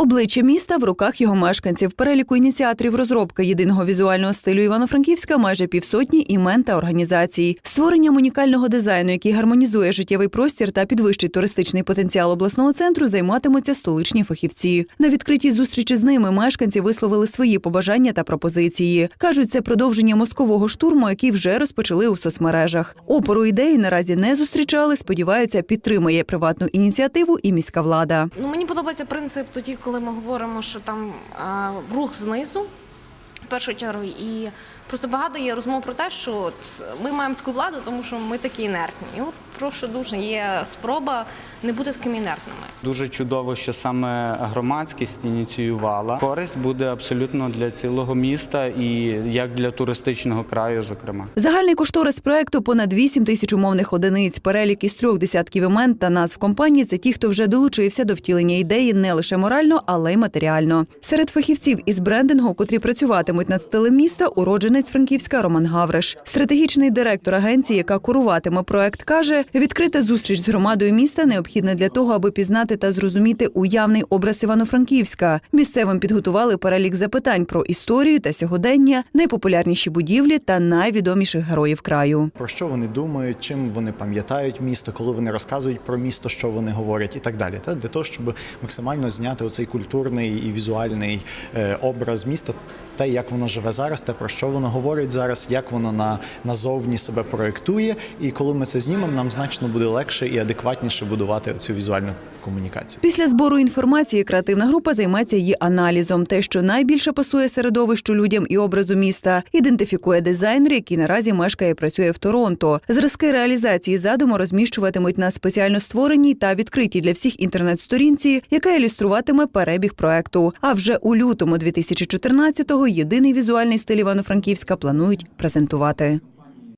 Обличчя міста в руках його мешканців. Переліку ініціаторів розробки єдиного візуального стилю Івано-Франківська майже півсотні імен та організацій. Створенням унікального дизайну, який гармонізує життєвий простір та підвищить туристичний потенціал обласного центру, займатимуться столичні фахівці. На відкритій зустрічі з ними мешканці висловили свої побажання та пропозиції. кажуть, це продовження мозкового штурму, який вже розпочали у соцмережах. Опору ідеї наразі не зустрічали. Сподіваються, підтримує приватну ініціативу і міська влада. Ну, мені подобається принцип тоді, коли ми говоримо, що там а, рух знизу. В першу чергу, і просто багато є розмов про те, що от ми маємо таку владу, тому що ми такі інертні. І от прошу дуже є спроба не бути такими інертними. Дуже чудово, що саме громадськість ініціювала. Користь буде абсолютно для цілого міста і як для туристичного краю, зокрема. Загальний кошторис проекту понад 8 тисяч умовних одиниць. Перелік із трьох десятків імен та назв компанії це ті, хто вже долучився до втілення ідеї не лише морально, але й матеріально. Серед фахівців із брендингу, котрі працюватимуть над стилем міста, уродженець Франківська Роман Гавриш. Стратегічний директор агенції, яка куруватиме проект, каже, відкрита зустріч з громадою міста необхідна для того, аби пізнати та зрозуміти уявний образ Івано-Франківська. Місцевим підготували перелік запитань про історію та сьогодення, найпопулярніші будівлі та найвідоміших героїв краю. про що вони думають, чим вони пам'ятають місто, коли вони розказують про місто, що вони говорять, і так далі. Та для того, щоб максимально зняти оцей культурний і візуальний е, образ міста. Те, як воно живе зараз, те про що воно говорить зараз, як воно на назовні себе проєктує. І коли ми це знімемо, нам значно буде легше і адекватніше будувати цю візуальну комунікацію. Після збору інформації креативна група займеться її аналізом. Те, що найбільше пасує середовищу людям і образу міста, ідентифікує дизайнер, який наразі мешкає і працює в Торонто. Зразки реалізації задуму розміщуватимуть на спеціально створеній та відкритій для всіх інтернет-сторінці, яка ілюструватиме перебіг проекту. А вже у лютому 2014-го єдиний візуальний стиль Івано-Франківська планують презентувати.